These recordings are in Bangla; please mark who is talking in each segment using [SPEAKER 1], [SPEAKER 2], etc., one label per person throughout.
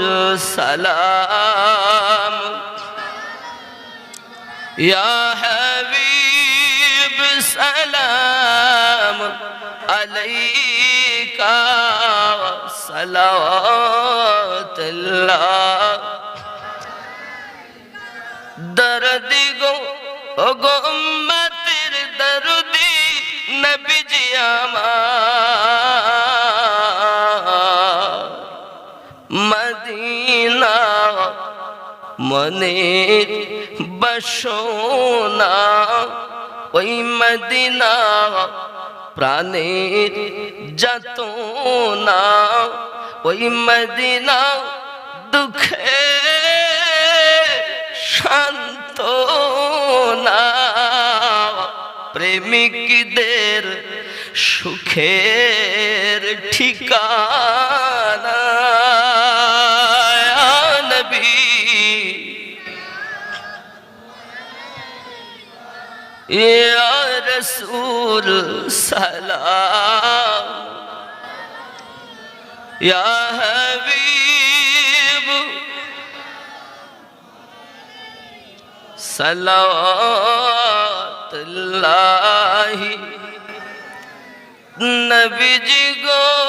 [SPEAKER 1] السلام يا حبيب سلام عليك صلوات الله درد گو گو মনের বসোনা ওই মদিনা প্রাণের যত না, ওই মদিনা দুঃখে শান্ত না। প্রেমিকদের সুখের ঠিকানা ইয়া রসুল সালাম ইয়া হাবিব সালাতুল্লাহি নবীজি গো।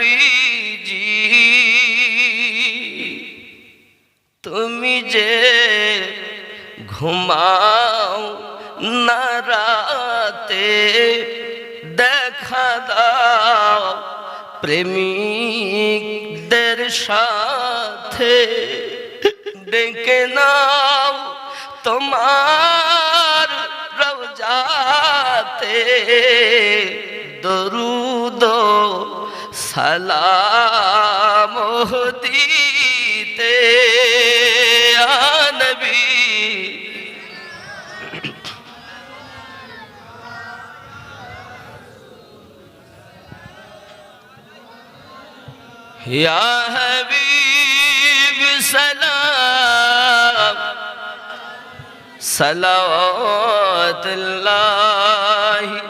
[SPEAKER 1] নবীজি তুমি যে ঘুমাও না রাতে, দেখা দাও প্রেমিকদের সাথে, ডেকে নাও তোমার রওজাতে। দরুদ সালাম দিতে আনবী يا حبيب سلام صلوات الله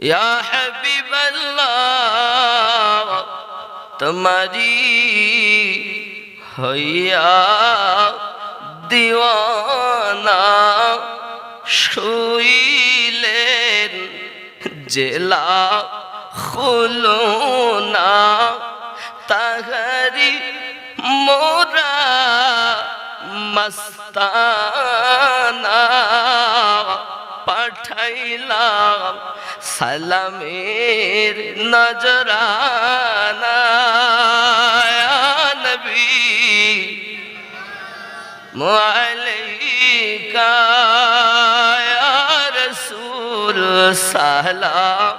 [SPEAKER 1] يا حبيب আল্লাহ তোমারি হইয়া দিওয়ানা শুইলেন জেলা খুলো না তাহারি মোরা মস্তানা পাঠাইলাম সালামের নজরানা নবী। মালিকা রসুল সালাম।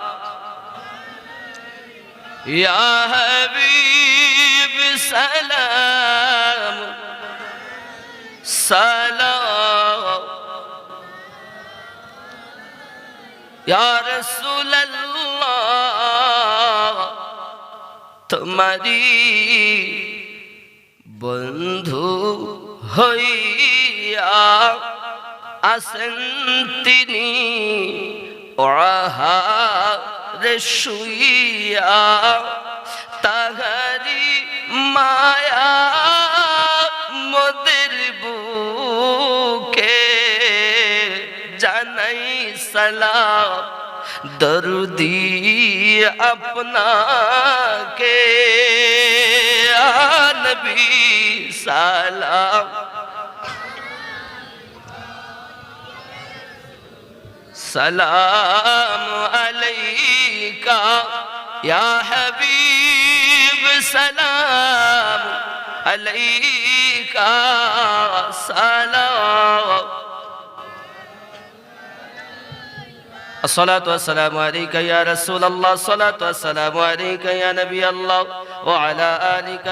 [SPEAKER 1] ইয়া হাবিব সালাম। সা তোমারি বন্ধু হইয়া আসেন তিনি ওড়াহারে শুইয়া তাহারি মায়া সালাম দরদি আপনাকে নবী সালাম সালাম আলাইকা ইয়া হাবিব সালাম আলাইকা সালাম الصلاة والسلام عليك يا رسول الله الصلاة والسلام عليك يا نبي الله وعلى آلك